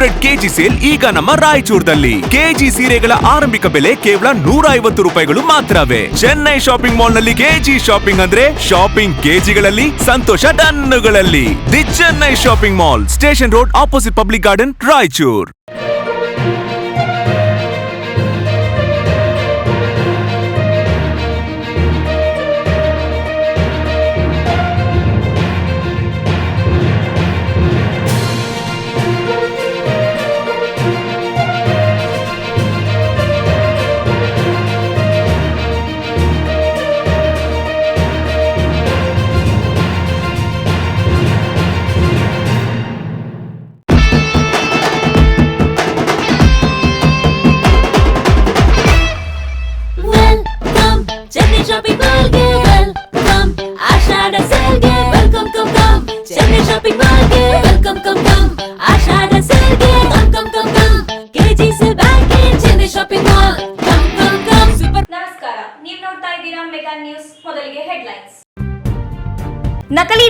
Favourite KG sale ಈಗ ನಮ್ಮ ರಾಯಚೂರದಲ್ಲಿ. KG ಸೀರೆಗಳ ಆರಂಭಿಕ ಬೆಲೆ ಕೇವಲ ನೂರ ಐವತ್ತು ರೂಪಾಯಿಗಳು ಮಾತ್ರವೇ. ಚೆನ್ನೈ ಶಾಪಿಂಗ್ ಮಾಲ್ನಲ್ಲಿ ಕೆಜಿ ಶಾಪಿಂಗ್ ಅಂದ್ರೆ ಶಾಪಿಂಗ್ ಕೆಜಿಗಳಲ್ಲಿ, ಸಂತೋಷ ಟನ್ನುಗಳಲ್ಲಿ the Chennai shopping mall, station road opposite public garden, Raichur.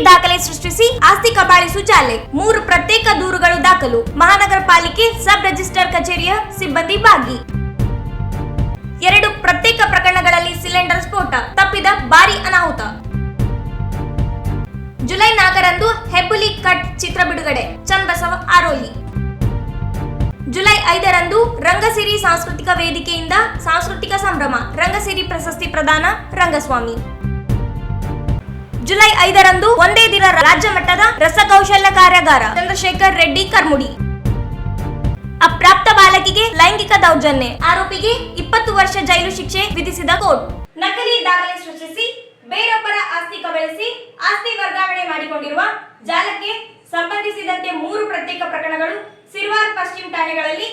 ದಾಖಲೆ ಸೃಷ್ಟಿಸಿ ಆಸ್ತಿ ಕಬಾಳಿಸು ಸುಚಾಲೆ, ಮೂರು ಪ್ರತ್ಯೇಕ ದೂರುಗಳು ದಾಖಲು. ಮಹಾನಗರ ಪಾಲಿಕೆ ಸಬ್ ರಿಜಿಸ್ಟರ್ ಕಚೇರಿಯ ಸಿಬ್ಬಂದಿ ಭಾಗಿ ಎರಡು ಪ್ರತ್ಯೇಕ ಪ್ರಕರಣಗಳಲ್ಲಿ ಸಿಲಿಂಡರ್ ಸ್ಫೋಟ, ತಪ್ಪಿದ ಭಾರಿ ಅನಾಹುತ. ಜುಲೈ ನಾಲ್ಕರಂದು ಹೆಬ್ಬುಲಿ ಕಟ್ ಚಿತ್ರ ಬಿಡುಗಡೆ, ಚನ್ನಬಸವ ಆರೋಲಿ ಜುಲೈ ಐದರಂದು ರಂಗಸಿರಿ ಸಾಂಸ್ಕೃತಿಕ ವೇದಿಕೆಯಿಂದ ಸಾಂಸ್ಕೃತಿಕ ಸಂಭ್ರಮ, ರಂಗಸಿರಿ ಪ್ರಶಸ್ತಿ ಪ್ರದಾನ ರಂಗಸ್ವಾಮಿ. ಜುಲೈ ಐದರಂದು ಒಂದೇ ದಿನ ರಾಜ್ಯ ಮಟ್ಟದ ರಸಕೌಶಲ್ಯ ಕಾರ್ಯಾಗಾರ. ಚಂದ್ರಶೇಖರ್ ರೆಡ್ಡಿ, ಕರ್ಮುಡಿ. ಅಪ್ರಾಪ್ತ ಬಾಲಕಿಗೆ ಲೈಂಗಿಕ ದೌರ್ಜನ್ಯ. ಆರೋಪಿಗೆ ಇಪ್ಪತ್ತು ವರ್ಷ ಜೈಲು ಶಿಕ್ಷೆ ವಿಧಿಸಿದ ಕೋರ್ಟ್. ನಕಲಿ ದಾಖಲೆ ಸೃಷ್ಟಿಸಿ, ಬೇರೊಬ್ಬರ ಆಸ್ತಿ ಕಬಳಿಸಿ, ಆಸ್ತಿ ವರ್ಗಾವಣೆ ಮಾಡಿಕೊಂಡಿರುವ ಜಾಲಕ್ಕೆ ಸಂಬಂಧಿಸಿದಂತೆ ಮೂರು ಪ್ರತ್ಯೇಕ ಪ್ರಕರಣಗಳು ಸಿರ್ವಾರ್ ಪಶ್ಚಿಮ ಠಾಣೆಗಳಲ್ಲಿ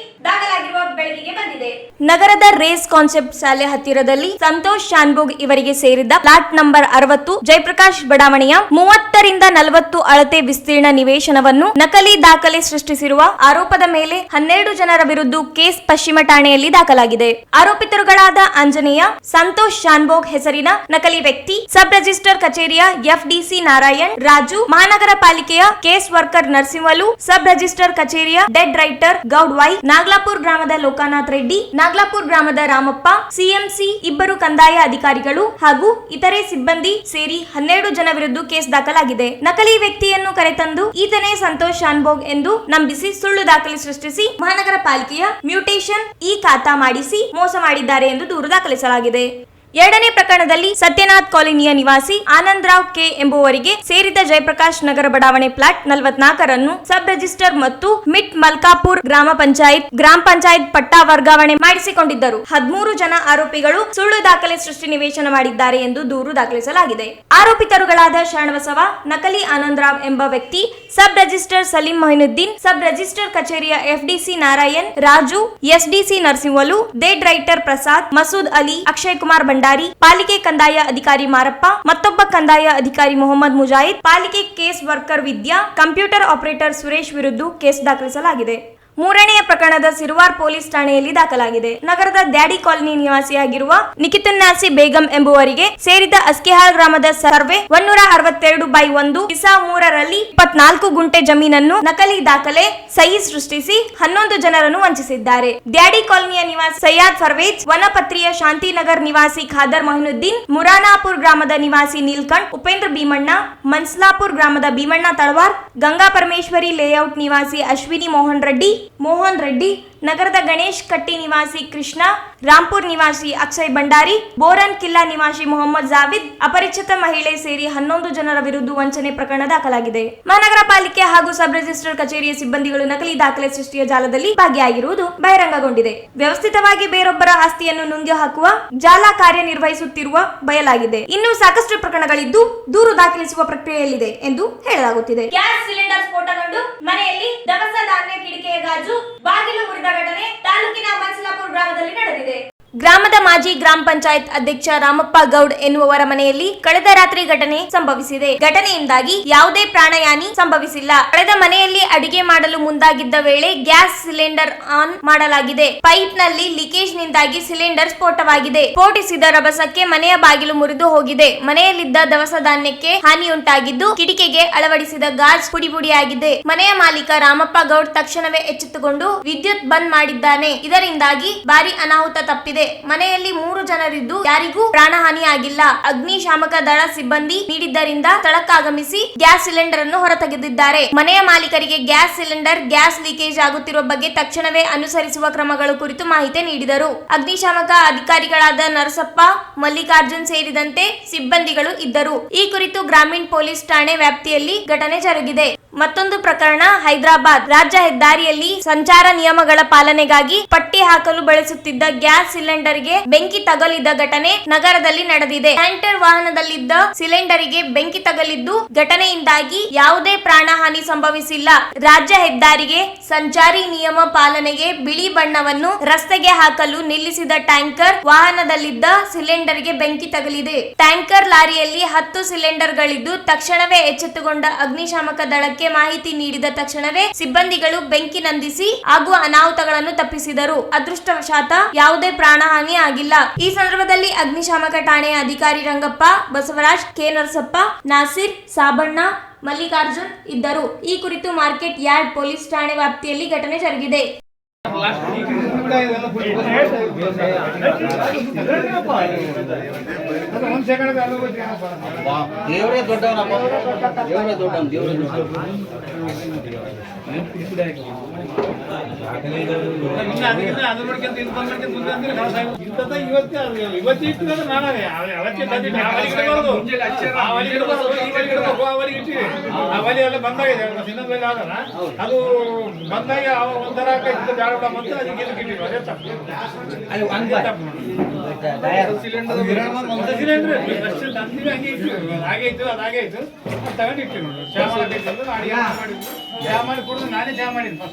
ನಗರದ ರೇಸ್ ಕಾನ್ಸೆಪ್ಟ್ ಶಾಲೆ ಹತ್ತಿರದಲ್ಲಿ ಸಂತೋಷ್ ಶಾನ್ಭೋಗ್ ಇವರಿಗೆ ಸೇರಿದ ಫ್ಲಾಟ್ ನಂಬರ್ ಅರವತ್ತು, ಜಯಪ್ರಕಾಶ್ ಬಡಾವಣೆಯ ಮೂವತ್ತರಿಂದ ನಲವತ್ತು ಅಳತೆ ವಿಸ್ತೀರ್ಣ ನಿವೇಶನವನ್ನು ನಕಲಿ ದಾಖಲೆ ಸೃಷ್ಟಿಸಿರುವ ಆರೋಪದ ಮೇಲೆ ಹನ್ನೆರಡು ಜನರ ವಿರುದ್ಧ ಕೇಸ್ ಪಶ್ಚಿಮ ಠಾಣೆಯಲ್ಲಿ ದಾಖಲಾಗಿದೆ. ಆರೋಪಿತರುಗಳಾದ ಆಂಜನೇಯ, ಸಂತೋಷ್ ಶಾನ್ಭೋಗ್ ಹೆಸರಿನ ನಕಲಿ ವ್ಯಕ್ತಿ, ಸಬ್ ರಿಜಿಸ್ಟರ್ ಕಚೇರಿಯ ಎಫ್ಡಿಸಿ ನಾರಾಯಣ್, ರಾಜು, ಮಹಾನಗರ ಪಾಲಿಕೆಯ case worker Narasimhulu, sub register ಕಚೇರಿಯ deed writer Goud Y Naglapur ಗ್ರಾಮದ ಲೋಕನಾಥ್ ರೆಡ್ಡಿ, ನಾಗ್ಲಾಪುರ್ ಗ್ರಾಮದ ರಾಮಪ್ಪ, ಸಿಎಂಸಿ ಇಬ್ಬರು ಕಂದಾಯ ಅಧಿಕಾರಿಗಳು ಹಾಗೂ ಇತರೆ ಸಿಬ್ಬಂದಿ ಸೇರಿ ಹನ್ನೆರಡು ಜನ ವಿರುದ್ಧ ಕೇಸ್ ದಾಖಲಾಗಿದೆ. ನಕಲಿ ವ್ಯಕ್ತಿಯನ್ನು ಕರೆತಂದು ಈತನೇ ಸಂತೋಷ್ ಶಾನ್ಭೋಗ್ ಎಂದು ನಂಬಿಸಿ ಸುಳ್ಳು ದಾಖಲೆ ಸೃಷ್ಟಿಸಿ ಮಹಾನಗರ ಪಾಲಿಕೆಯ ಮ್ಯೂಟೇಷನ್ ಈ ಖಾತಾ ಮಾಡಿಸಿ ಮೋಸ ಮಾಡಿದ್ದಾರೆ ಎಂದು ದೂರು ದಾಖಲಿಸಲಾಗಿದೆ. ಎರಡನೇ ಪ್ರಕರಣದಲ್ಲಿ ಸತ್ಯನಾಥ್ ಕಾಲೋನಿಯ ನಿವಾಸಿ ಆನಂದ್ ರಾವ್ ಕೆ ಎಂಬುವರಿಗೆ ಸೇರಿದ ಜಯಪ್ರಕಾಶ್ ನಗರ ಬಡಾವಣೆ ಪ್ಲಾಟ್ ನಲವತ್ನಾಲ್ಕರನ್ನು ಸಬ್ ರಿಜಿಸ್ಟರ್ ಮತ್ತು ಮಿಟ್ ಮಲ್ಕಾಪುರ್ ಗ್ರಾಮ ಪಂಚಾಯತ್ ಗ್ರಾಮ ಪಂಚಾಯತ್ ಪಟ್ಟಾ ವರ್ಗಾವಣೆ ಮಾಡಿಸಿಕೊಂಡಿದ್ದರು. ಹದಿಮೂರು ಜನ ಆರೋಪಿಗಳು ಸುಳ್ಳು ದಾಖಲೆ ಸೃಷ್ಟಿ ನಿವೇಶನ ಮಾಡಿದ್ದಾರೆ ಎಂದು ದೂರು ದಾಖಲಿಸಲಾಗಿದೆ. ಆರೋಪಿತರುಗಳಾದ ಶರಣಬಸವ ನಕಲಿ ಆನಂದ್ ರಾವ್ ಎಂಬ ವ್ಯಕ್ತಿ, sub register Salim Mohinuddin, sub register ಕಚೇರಿಯ FDC Narayan, Raju, SDC Narasimhulu, deed writer Prasad, Masood Ali, Akshay Kumar Bhandari, ಪಾಲಿಕೆ ಕಂದಾಯ ಅಧಿಕಾರಿ ಮಾರಪ್ಪ, ಮತ್ತೊಬ್ಬ ಕಂದಾಯ ಅಧಿಕಾರಿ ಮೊಹಮ್ಮದ್ ಮುಜಾಹಿದ್, ಪಾಲಿಕೆ case worker Vidya, computer operator Suresh ವಿರುದ್ಧ ಕೇಸ್ ದಾಖಲಿಸಲಾಗಿದೆ. ಮೂರನೆಯ ಪ್ರಕರಣದ ಸಿರುವಾರ್ ಪೊಲೀಸ್ ಠಾಣೆಯಲ್ಲಿ ದಾಖಲಾಗಿದೆ. ನಗರದ ದ್ಯಾಡಿ ಕಾಲೋನಿ ನಿವಾಸಿಯಾಗಿರುವ ನಿಖಿತುನ್ನಾಸಿ ಬೇಗಂ ಎಂಬುವರಿಗೆ ಸೇರಿದ ಅಸ್ಕಿಹಾಲ್ ಗ್ರಾಮದ ಸರ್ವೆ ಒನ್ನೂರ ಅರವತ್ತೆರಡು ಬೈ ಒಂದು ಇಸಾ ಮೂರರಲ್ಲಿ ಇಪ್ಪತ್ನಾಲ್ಕು ಗುಂಟೆ ಜಮೀನನ್ನು ನಕಲಿ ದಾಖಲೆ ಸಹಿ ಸೃಷ್ಟಿಸಿ ಹನ್ನೊಂದು ಜನರನ್ನು ವಂಚಿಸಿದ್ದಾರೆ. ದ್ಯಾಡಿ ಕಾಲೋನಿಯ ನಿವಾಸಿ ಸಯ್ಯಾದ್ ಫರ್ವೇಜ್ ವನಪತ್ರಿಯ ಶಾಂತಿನಗರ್ ನಿವಾಸಿ ಖಾದರ್ ಮೊಹಿನುದ್ದೀನ್, ಮುರಾನಾಪುರ್ ಗ್ರಾಮದ ನಿವಾಸಿ ನೀಲ್ಕಂಠ್, ಉಪೇಂದ್ರ ಭೀಮಣ್ಣ, ಮನ್ಸ್ಲಾಪುರ್ ಗ್ರಾಮದ ಭೀಮಣ್ಣ ತಳವಾರ್, ಗಂಗಾ ಪರಮೇಶ್ವರಿ ಲೇಔಟ್ ನಿವಾಸಿ ಅಶ್ವಿನಿ ಮೋಹನ್ ರೆಡ್ಡಿ ಮೋಹನ್ ರೆಡ್ಡಿ, ನಗರದ ಗಣೇಶ್ ಕಟ್ಟಿ ನಿವಾಸಿ ಕೃಷ್ಣ, ರಾಂಪುರ್ ನಿವಾಸಿ ಅಕ್ಷಯ್ ಭಂಡಾರಿ, ಬೋರನ್ ಕಿಲ್ಲಾ ನಿವಾಸಿ ಮೊಹಮ್ಮದ್ ಜಾವಿದ್, ಅಪರಿಚಿತ ಮಹಿಳೆ ಸೇರಿ ಹನ್ನೊಂದು ಜನರ ವಿರುದ್ಧ ವಂಚನೆ ಪ್ರಕರಣ ದಾಖಲಾಗಿದೆ. ಮಹಾನಗರ ಪಾಲಿಕೆ ಹಾಗೂ ಸಬ್ ರಿಜಿಸ್ಟರ್ ಕಚೇರಿಯ ಸಿಬ್ಬಂದಿಗಳು ನಕಲಿ ದಾಖಲೆ ಸೃಷ್ಟಿಯ ಜಾಲದಲ್ಲಿ ಭಾಗಿಯಾಗಿರುವುದು ಬಹಿರಂಗಗೊಂಡಿದೆ. ವ್ಯವಸ್ಥಿತವಾಗಿ ಬೇರೊಬ್ಬರ ಆಸ್ತಿಯನ್ನು ನುಂಗಿ ಹಾಕುವ ಜಾಲ ಕಾರ್ಯನಿರ್ವಹಿಸುತ್ತಿರುವ ಬಯಲಾಗಿದೆ. ಇನ್ನು ಸಾಕಷ್ಟು ಪ್ರಕರಣಗಳಿದ್ದು ದೂರು ದಾಖಲಿಸುವ ಪ್ರಕ್ರಿಯೆಯಲ್ಲಿದೆ ಎಂದು ಹೇಳಲಾಗುತ್ತಿದೆ. ಗ್ಯಾಸ್ ಸಿಲಿಂಡರ್ ಸ್ಫೋಟಗೊಂಡು ಮನೆಯಲ್ಲಿ ದವಸ ಧಾನ್ಯ ಬಾಗಿಲು ಮುರಿದ ಘಟನೆ ತಾಲೂಕಿನ ಮನ್ಸಲಾಪುರ ಗ್ರಾಮದಲ್ಲಿ ನಡೆದಿದೆ. ಗ್ರಾಮದ ಮಾಜಿ ಗ್ರಾಮ ಪಂಚಾಯತ್ ಅಧ್ಯಕ್ಷ ರಾಮಪ್ಪ ಗೌಡ್ ಎನ್ನುವವರ ಮನೆಯಲ್ಲಿ ಕಳೆದ ರಾತ್ರಿ ಘಟನೆ ಸಂಭವಿಸಿದೆ. ಘಟನೆಯಿಂದಾಗಿ ಯಾವುದೇ ಪ್ರಾಣಹಾನಿ ಸಂಭವಿಸಿಲ್ಲ. ಕಳೆದ ಮನೆಯಲ್ಲಿ ಅಡಿಗೆ ಮಾಡಲು ಮುಂದಾಗಿದ್ದ ವೇಳೆ ಗ್ಯಾಸ್ ಸಿಲಿಂಡರ್ ಆನ್ ಮಾಡಲಾಗಿದೆ. ಪೈಪ್ನಲ್ಲಿ ಲೀಕೇಜ್ ನಿಂದಾಗಿ ಸಿಲಿಂಡರ್ ಸ್ಫೋಟವಾಗಿದೆ. ಸ್ಫೋಟಿಸಿದ ರಭಸಕ್ಕೆ ಮನೆಯ ಬಾಗಿಲು ಮುರಿದು ಹೋಗಿದೆ. ಮನೆಯಲ್ಲಿದ್ದ ದವಸ ಧಾನ್ಯಕ್ಕೆ ಹಾನಿಯುಂಟಾಗಿದ್ದು ಕಿಟಕಿಗೆ ಅಳವಡಿಸಿದ ಗಾಜ್ ಪುಡಿಪುಡಿಯಾಗಿದೆ. ಮನೆಯ ಮಾಲೀಕ ರಾಮಪ್ಪ ಗೌಡ್ ತಕ್ಷಣವೇ ಎಚ್ಚೆತ್ತುಕೊಂಡು ವಿದ್ಯುತ್ ಬಂದ್ ಮಾಡಿದ್ದಾನೆ. ಇದರಿಂದಾಗಿ ಭಾರಿ ಅನಾಹುತ ತಪ್ಪಿದೆ. ಮನೆಯಲ್ಲಿ ಮೂರು ಜನರಿದ್ದು ಯಾರಿಗೂ ಪ್ರಾಣಹಾನಿ ಆಗಿಲ್ಲ ಅಗ್ನಿಶಾಮಕ ದಳ ಸಿಬ್ಬಂದಿ ನೀಡಿದ್ದರಿಂದ ಸ್ಥಳಕ್ಕಾಗಮಿಸಿ ಗ್ಯಾಸ್ ಸಿಲಿಂಡರ್ ಅನ್ನು ಹೊರತೆಗೆದಿದ್ದಾರೆ. ಮನೆಯ ಮಾಲೀಕರಿಗೆ ಗ್ಯಾಸ್ ಸಿಲಿಂಡರ್, ಗ್ಯಾಸ್ ಲೀಕೇಜ್ ಆಗುತ್ತಿರುವ ಬಗ್ಗೆ ತಕ್ಷಣವೇ ಅನುಸರಿಸುವ ಕ್ರಮಗಳು ಕುರಿತು ಮಾಹಿತಿ ನೀಡಿದರು. ಅಗ್ನಿಶಾಮಕ ಅಧಿಕಾರಿಗಳಾದ ನರಸಪ್ಪ, ಮಲ್ಲಿಕಾರ್ಜುನ್ ಸೇರಿದಂತೆ ಸಿಬ್ಬಂದಿಗಳು ಇದ್ದರು. ಈ ಕುರಿತು ಗ್ರಾಮೀಣ ಪೊಲೀಸ್ ಠಾಣೆ ವ್ಯಾಪ್ತಿಯಲ್ಲಿ ಘಟನೆ ಜರುಗಿದೆ. ಮತ್ತೊಂದು ಪ್ರಕರಣ ಹೈದರಾಬಾದ್. ರಾಜ್ಯ ಹೆದ್ದಾರಿಯಲ್ಲಿ ಸಂಚಾರ ನಿಯಮಗಳ ಪಾಲನೆಗಾಗಿ ಪಟ್ಟಿ ಹಾಕಲು ಬಳಸುತ್ತಿದ್ದ ಗ್ಯಾಸ್ ಸಿಲಿಂಡರ್ಗೆ ಬೆಂಕಿ ತಗಲಿದ ಘಟನೆ ನಗರದಲ್ಲಿ ನಡೆದಿದೆ. ಟ್ಯಾಂಕರ್ ವಾಹನದಲ್ಲಿದ್ದ ಸಿಲಿಂಡರ್ಗೆ ಬೆಂಕಿ ತಗಲಿದ್ದು ಘಟನೆಯಿಂದಾಗಿ ಯಾವುದೇ ಪ್ರಾಣಹಾನಿ ಸಂಭವಿಸಿಲ್ಲ. ರಾಜ್ಯ ಹೆದ್ದಾರಿಗೆ ಸಂಚಾರಿ ನಿಯಮ ಪಾಲನೆಗೆ ಬಿಳಿ ಬಣ್ಣವನ್ನು ರಸ್ತೆಗೆ ಹಾಕಲು ನಿಲ್ಲಿಸಿದ ಟ್ಯಾಂಕರ್ ವಾಹನದಲ್ಲಿದ್ದ ಸಿಲಿಂಡರ್ಗೆ ಬೆಂಕಿ ತಗಲಿದೆ. ಟ್ಯಾಂಕರ್ ಲಾರಿಯಲ್ಲಿ ಹತ್ತು ಸಿಲಿಂಡರ್ಗಳಿದ್ದು ತಕ್ಷಣವೇ ಎಚ್ಚೆತ್ತುಕೊಂಡ ಅಗ್ನಿಶಾಮಕ ದಳಕ್ಕೆ ಮಾಹಿತಿ ನೀಡಿದ ತಕ್ಷಣವೇ ಸಿಬ್ಬಂದಿಗಳು ಬೆಂಕಿ ನಂದಿಸಿ ಆಗುವ ಅನಾಹುತಗಳನ್ನು ತಪ್ಪಿಸಿದರು. ಅದೃಷ್ಟವಶಾತ ಯಾವುದೇ ಪ್ರಾಣಹಾನಿ ಆಗಿಲ್ಲ. ಈ ಸಂದರ್ಭದಲ್ಲಿ ಅಗ್ನಿಶಾಮಕ ಠಾಣೆಯ ಅಧಿಕಾರಿ ರಂಗಪ್ಪ, ಬಸವರಾಜ್, ಕೆ. ನರಸಪ್ಪ, ನಾಸಿರ್, ಸಾಬಣ್ಣ, ಮಲ್ಲಿಕಾರ್ಜುನ್ ಇದ್ದರು. ಈ ಕುರಿತು ಮಾರ್ಕೆಟ್ ಯಾರ್ಡ್ ಪೊಲೀಸ್ ಠಾಣೆ ವ್ಯಾಪ್ತಿಯಲ್ಲಿ ಘಟನೆ ಜರುಗಿದೆ. ದೇವರೇ ದೊಡ್ಡವನಪ್ಪ. ದೇವರೇ ದೊಡ್ಡವನು ದೇವರೇ ದೊಡ್ಡವನು ಅದು ಬಂದಾಗ ಅವ ಒಂಥರ ಇದ್ದು ಬ್ಯಾಡ ಬಿಡ ಮತ್ತೆ ಅದಕ್ಕೆ ಇದಕ್ಕೆ ಇಟ್ಟಿದ್ರು. ಅದೇ ತಪ್ಪು. ಸಿಲಿಂಡ್ರ್ ಹಂಗೆ ಇಟ್ಟು ಹಾಗೆ ಇತ್ತು ಅದು ಹಾಗೆ ಇತ್ತು ತಗೊಂಡಿಟ್ಟು ನೋಡಿ ಚಾ ಮಾಡಕ್ಕೆ ಅಡಿಗೆ ಮಾಡಿ ಕುಡಿದು ನಾನೇ ಚಾ ಮಾಡಿದ್ದು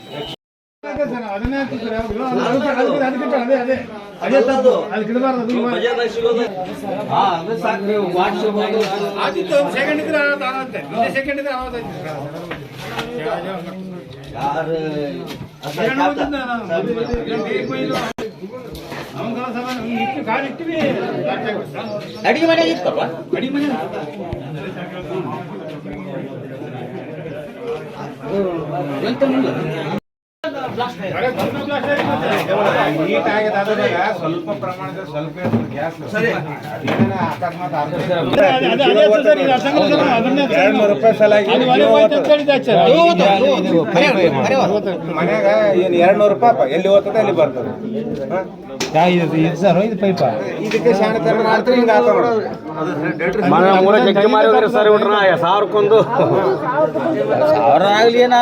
ಫಸ್ಟ್ ಅದನ್ನೇ ಅದಕ್ಕೆ ಅದೇ ಅದೇ. ಅದೇ ತಪ್ಪು. ಅದಕ್ಕೆ ಇಡಬಾರ್ದು ಮಾಡಿಸ್ಬೋದು. ಆಗಿತ್ತು. ಸೆಕೆಂಡ್ ಇದ್ರೆ ಸೆಕೆಂಡ್ ಇದ್ರೆ ಇಟ್ಟು ಗಾಡಿ ಇಟ್ಟಿವಿ. ಅಡಿಗೆ ಮನೆಗೆ ಇತ್ತಲ್ವಾ ಅಡಿ ಮನೆ ಎಂತ ಮುಂದೆ ಅರೆ ಬಂದ blast ಆಗಿ ಮತ್ತೆ. ನೀಟ್ ಆಗಿದೆ ಅದ್ರಾಗ ಸ್ವಲ್ಪ ಗ್ಯಾಸ್ ಅಕಸ್ಮಾತ್. ಮನ್ಯಾಗ ಏನ್ ಎರಡ್ ನೂರು ರೂಪಾಯಿ ಎಲ್ಲಿ ಹೋಗ್ತದೆ ಅಲ್ಲಿ ಬರ್ತದೆ ಸರ್ ಇದು ಪೈಪ ಇದಕ್ಕೆ ಶಾಣೆ ತರ ಮಾಡ್ತಾರೆ ಹಿಂಗ ಆತ ಮೂರ ಜಗ್ಗಿ ಮಾರಿ ಹೋದ್ರಿ ಸರ್ ಬಿಟ್ರ ಸಾವಿರಕ್ಕೊಂದು. ಸಾವಿರ ಆಗ್ಲಿ ಏನ?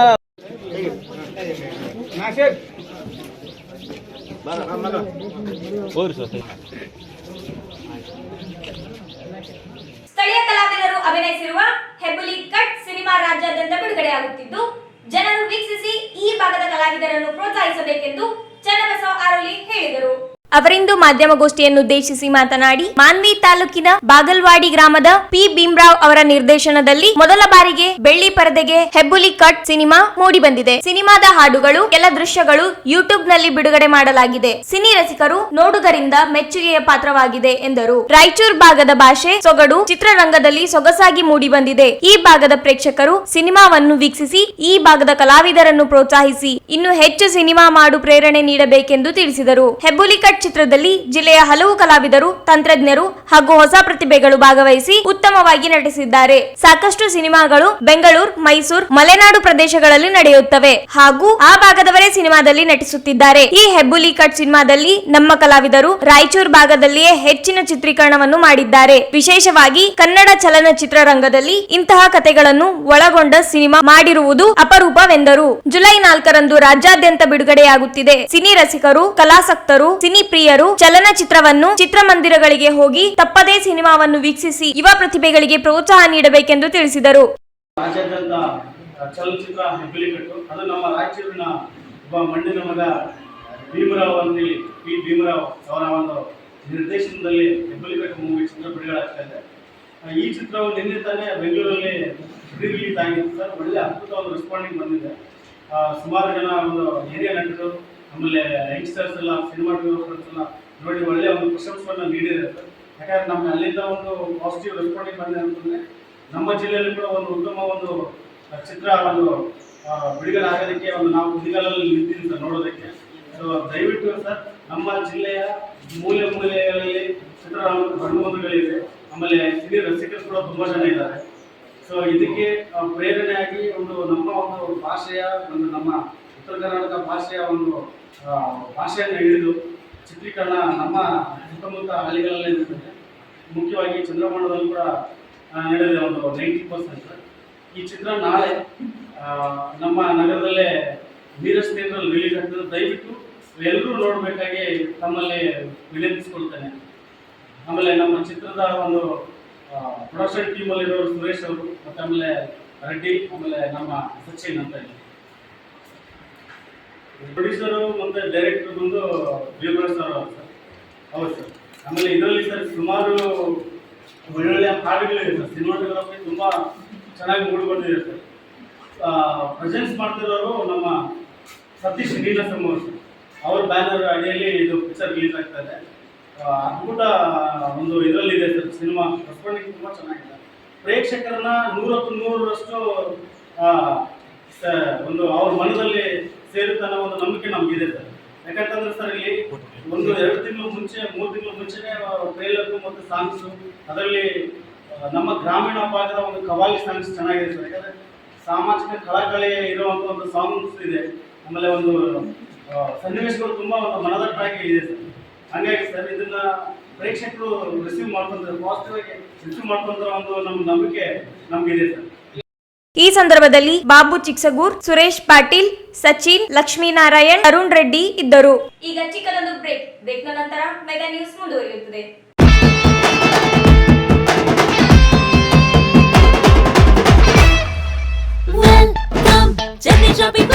ಸ್ಥಳೀಯ ಕಲಾವಿದರು ಅಭಿನಯಿಸಿರುವ ಹೆಬ್ಬುಲಿ ಕಟ್ ಸಿನಿಮಾ ರಾಜ್ಯಾದ್ಯಂತ ಬಿಡುಗಡೆಯಾಗುತ್ತಿದ್ದು ಜನರು ವೀಕ್ಷಿಸಿ ಈ ಭಾಗದ ಕಲಾವಿದರನ್ನು ಪ್ರೋತ್ಸಾಹಿಸಬೇಕೆಂದು ಚನ್ನಬಸವ ಆರೋಲಿ ಹೇಳಿದರು. ಅವರಿಂದು ಮಾಧ್ಯಮಗೋಷ್ಠಿಯನ್ನುದ್ದೇಶಿಸಿ ಮಾತನಾಡಿ, ಮಾನ್ವಿ ತಾಲೂಕಿನ ಬಾಗಲ್ವಾಡಿ ಗ್ರಾಮದ ಪಿ. ಭೀಮ್ರಾವ್ ಅವರ ನಿರ್ದೇಶನದಲ್ಲಿ ಮೊದಲ ಬಾರಿಗೆ ಬೆಳ್ಳಿ ಪರದೆಗೆ ಹೆಬ್ಬುಲಿ ಕಟ್ ಸಿನಿಮಾ ಮೂಡಿ ಬಂದಿದೆ. ಸಿನಿಮಾದ ಹಾಡುಗಳು, ಕೆಲ ದೃಶ್ಯಗಳು ಯೂಟ್ಯೂಬ್ನಲ್ಲಿ ಬಿಡುಗಡೆ ಮಾಡಲಾಗಿದೆ. ಸಿನಿ ರಸಿಕರು ನೋಡುಗರಿಂದ ಮೆಚ್ಚುಗೆಯ ಪಾತ್ರವಾಗಿದೆ ಎಂದರು. ರಾಯಚೂರು ಭಾಗದ ಭಾಷೆ ಸೊಗಡು, ಚಿತ್ರರಂಗದಲ್ಲಿ ಸೊಗಸಾಗಿ ಮೂಡಿ ಬಂದಿದೆ. ಈ ಭಾಗದ ಪ್ರೇಕ್ಷಕರು ಸಿನಿಮಾವನ್ನು ವೀಕ್ಷಿಸಿ, ಈ ಭಾಗದ ಕಲಾವಿದರನ್ನು ಪ್ರೋತ್ಸಾಹಿಸಿ, ಇನ್ನು ಹೆಚ್ಚು ಸಿನಿಮಾ ಮಾಡು ಪ್ರೇರಣೆ ನೀಡಬೇಕೆಂದು ತಿಳಿಸಿದರು. ಹೆಬ್ಬುಲಿ ಕಟ್ ಚಿತ್ರದಲ್ಲಿ ಜಿಲ್ಲೆಯ ಹಲವು ಕಲಾವಿದರು, ತಂತ್ರಜ್ಞರು ಹಾಗೂ ಹೊಸ ಪ್ರತಿಭೆಗಳು ಭಾಗವಹಿಸಿ ಉತ್ತಮವಾಗಿ ನಟಿಸಿದ್ದಾರೆ. ಸಾಕಷ್ಟು ಸಿನಿಮಾಗಳು ಬೆಂಗಳೂರು, ಮೈಸೂರು, ಮಲೆನಾಡು ಪ್ರದೇಶಗಳಲ್ಲಿ ನಡೆಯುತ್ತವೆ ಹಾಗೂ ಆ ಭಾಗದವರೇ ಸಿನಿಮಾದಲ್ಲಿ ನಟಿಸುತ್ತಿದ್ದಾರೆ. ಈ ಹೆಬ್ಬುಲಿ ಕಟ್ ಸಿನಿಮಾದಲ್ಲಿ ನಮ್ಮ ಕಲಾವಿದರು ರಾಯಚೂರು ಭಾಗದಲ್ಲಿಯೇ ಹೆಚ್ಚಿನ ಚಿತ್ರೀಕರಣವನ್ನು ಮಾಡಿದ್ದಾರೆ. ವಿಶೇಷವಾಗಿ ಕನ್ನಡ ಚಲನಚಿತ್ರರಂಗದಲ್ಲಿ ಇಂತಹ ಕಥೆಗಳನ್ನು ಒಳಗೊಂಡ ಸಿನಿಮಾ ಮಾಡಿರುವುದು ಅಪರೂಪವೆಂದರು. ಜುಲೈ ನಾಲ್ಕರಂದು ರಾಜ್ಯಾದ್ಯಂತ ಬಿಡುಗಡೆಯಾಗುತ್ತಿದೆ. ಸಿನಿ ರಸಿಕರು, ಕಲಾಸಕ್ತರು, ಸಿನಿ ಪ್ರಿಯರು ಚಲನಚಿತ್ರವನ್ನು ಚಿತ್ರಮಂದಿರಗಳಿಗೆ ಹೋಗಿ ತಪ್ಪದೇ ಸಿನಿಮಾವನ್ನು ವೀಕ್ಷಿಸಿ ಯುವ ಪ್ರತಿಭೆಗಳಿಗೆ ಪ್ರೋತ್ಸಾಹ ನೀಡಬೇಕೆಂದು ತಿಳಿಸಿದರು. ಚಲನಚಿತ್ರ ಹೆಬ್ಬುಲಿ ಅದು ನಮ್ಮ ರಾಯಚೂರಿನ ಒಬ್ಬ ಮಣ್ಣಿನ ಮಗ ಭೀಮರಾವ್ ಅಂತೇಳಿ ಪಿ. ಭೀಮರಾವ್ ಅವರ ಒಂದು ನಿರ್ದೇಶನದಲ್ಲಿ ಹೆಬ್ಬಲಿಕಟ್ಟು ಮೂವಿ ಚಿತ್ರ ಬಿಡುಗಡೆ ಇದೆ ಈ ಚಿತ್ರವು ನಿನ್ನೆ ತಾನೇ ಬೆಂಗಳೂರಲ್ಲಿ ರಿಲೀಸ್ ಆಗಿತ್ತು ಸರ್. ಒಳ್ಳೆ ಅದ್ಭುತ ಒಂದು ರೆಸ್ಪಾಂಡಿಂಗ್ ಬಂದಿದೆ. ಸುಮಾರು ಜನ ಒಂದು ಹಿರಿಯ ನಟರು ಆಮೇಲೆ ಯಂಗ್ಸ್ಟರ್ಸ್ ಎಲ್ಲ ಸಿನಿಮಾಟೋಗ್ರಫರ್ಸ್ ಎಲ್ಲ ನೋಡಿ ಒಳ್ಳೆ ಒಂದು ಪ್ರಶಂಸೆಯನ್ನು ನೀಡಿದೆ ಸರ್ ಯಾಕಂದ್ರೆ ನಮ್ಮ ಅಲ್ಲಿಂದ ಒಂದು ಪಾಸಿಟಿವ್ ರೆಸ್ಪಾಂಡಿಂಗ್ ಬಂದೆ ಅಂತಂದ್ರೆ ನಮ್ಮ ಜಿಲ್ಲೆಯಲ್ಲಿ ಕೂಡ ಒಂದು ಉತ್ತಮ ಒಂದು ಚಿತ್ರ ಒಂದು ಬಿಡುಗಡೆ ಆಗೋದಕ್ಕೆ ಒಂದು ನಾವು ಕುದಿಗಾಲಲ್ಲಿ ನಿಂತಿದ್ದೀವಿ ಸರ್ ನೋಡೋದಕ್ಕೆ. ಸೊ ದಯವಿಟ್ಟು ಸರ್, ನಮ್ಮ ಜಿಲ್ಲೆಯ ಮೂಲೆ ಮೂಲೆಗಳಲ್ಲಿ ಚಿತ್ರರಂಗ ಬಂಧುಗಳಿವೆ ಆಮೇಲೆ ಸಿನಿ ರಸಿಕರು ಕೂಡ ತುಂಬಾ ಜನ ಇದ್ದಾರೆ. ಸೊ ಇದಕ್ಕೆ ಪ್ರೇರಣೆಯಾಗಿ ಒಂದು ನಮ್ಮ ಒಂದು ಭಾಷೆಯ ಒಂದು ನಮ್ಮ ಉತ್ತರ ಕರ್ನಾಟಕ ಭಾಷೆಯ ಒಂದು ಭಾಷೆಯನ್ನು ಹಿಡಿದು ಚಿತ್ರೀಕರಣ ನಮ್ಮ ಸುತ್ತಮುತ್ತ ಹಳ್ಳಿಗಳಲ್ಲಿ ಮುಖ್ಯವಾಗಿ ಚಂದ್ರಮಂಡಲದಲ್ಲಿ ಕೂಡ ನಡೆದಿದೆ ಒಂದು ನೈಂಟಿ ಪರ್ಸೆಂಟ್ ಈ ಚಿತ್ರ ನಾಳೆ ನಮ್ಮ ನಗರದಲ್ಲೇ ನೀರಸ್ ಥಿಯೇಟ್ರಲ್ಲಿ ರಿಲೀಸ್ ಆಗ್ತದೆ. ದಯವಿಟ್ಟು ಎಲ್ಲರೂ ನೋಡಬೇಕಾಗಿ ತಮ್ಮಲ್ಲಿ ವಿನಂತಿಸ್ಕೊಳ್ತೇನೆ. ಆಮೇಲೆ ನಮ್ಮ ಚಿತ್ರದ ಒಂದು ಪ್ರೊಡಕ್ಷನ್ ಟೀಮಲ್ಲಿರೋರು ಸುರೇಶ್ ಅವರು, ಮತ್ತು ಆಮೇಲೆ ರೆಡ್ಡಿ, ಆಮೇಲೆ ನಮ್ಮ ಸಚಿನ್ ಅಂತ ಹೇಳಿ ಪ್ರೊಡ್ಯೂಸರು ಮತ್ತೆ ಡೈರೆಕ್ಟರ್ ಬಂದು ಭೀಮರಾಜ್ ಸರ್ ಅವರು ಸರ್. ಹೌದು ಸರ್. ಆಮೇಲೆ ಇದರಲ್ಲಿ ಸರ್ ಸುಮಾರು ಒಳ್ಳೊಳ್ಳೆ ಹಾಡುಗಳಿದೆ ಸರ್. ಸಿನಿಮಾಟೋಗ್ರಫಿ ತುಂಬಾ ಚೆನ್ನಾಗಿ ಮೂಡಿ ಸರ್. ಪ್ರೆಸೆನ್ಸ್ ಮಾಡ್ತಿರೋರು ನಮ್ಮ ಸತೀಶ್ ನೀಲಸಮ್ ಅವರು ಸರ್. ಅವ್ರ ಬ್ಯಾನರ್ ಅಡಿಯಲ್ಲಿ ಇದು ಪಿಕ್ಚರ್ ರಿಲೀಸ್ ಆಗ್ತಾ ಇದೆ. ಅದ್ಭುತ ಒಂದು ಇದರಲ್ಲಿದೆ ಸರ್ ಸಿನಿಮಾ. ರೆಸ್ಪಾಂಡಿಂಗ್ ತುಂಬ ಚೆನ್ನಾಗಿದೆ. ಪ್ರೇಕ್ಷಕರನ್ನ ನೂರತ್ತು ನೂರರಷ್ಟು ಒಂದು ಅವ್ರ ಮನದಲ್ಲಿ ಸೇರುತ್ತೆ ಒಂದು ನಂಬಿಕೆ ನಮಗಿದೆ ಸರ್. ಯಾಕಂತಂದ್ರೆ ಸರ್ ಇಲ್ಲಿ ಒಂದು ಎರಡು ತಿಂಗಳು ಮುಂಚೆ, ಮೂರು ತಿಂಗಳು ಮುಂಚೆನೆ ಟ್ರೈಲರ್ ಮತ್ತು ಸಾಂಗ್ಸು, ಅದರಲ್ಲಿ ನಮ್ಮ ಗ್ರಾಮೀಣ ಭಾಗದ ಒಂದು ಕವಾಲಿ ಸಾಂಗ್ಸ್ ಚೆನ್ನಾಗಿದೆ ಸರ್. ಯಾಕಂದ್ರೆ ಸಾಮಾಜಿಕ ಕಳಕಳಿ ಇರುವಂತ ಒಂದು ಸಾಂಗ್ಸ್ ಇದೆ. ಆಮೇಲೆ ಒಂದು ಸನ್ನಿವೇಶಗಳು ತುಂಬಾ ಒಂದು ಮನದಟ್ಟಾಗಿ ಇದೆ ಸರ್. ಹಂಗಾಗಿ ಸರ್ ಇದನ್ನ ಪ್ರೇಕ್ಷಕರು ರಿಸೀವ್ ಮಾಡ್ಕೊಂತಾರೆ ಪಾಸಿಟಿವ್ ಆಗಿ ರಿಸೀವ್ ಮಾಡ್ಕೊಂತಾರ ಒಂದು ನಮ್ಮ ನಂಬಿಕೆ ನಮಗಿದೆ ಸರ್. ಈ ಸಂದರ್ಭದಲ್ಲಿ ಬಾಬು ಚಿಕ್ಸಗೂರ್ ಸುರೇಶ್ ಪಾಟೀಲ್ ಸಚಿನ್ ಲಕ್ಷ್ಮೀನಾರಾಯಣ್ ಅರುಣ್ ರೆಡ್ಡಿ ಇದ್ದರು. ಈಗ ಚಿಕ್ಕದೊಂದು ಬ್ರೇಕ್. ಬ್ರೇಕ್ನ ನಂತರ ಮೆಗಾ ನ್ಯೂಸ್ ಮುಂದುವರಿಯುತ್ತದೆ. Welcome, Shopping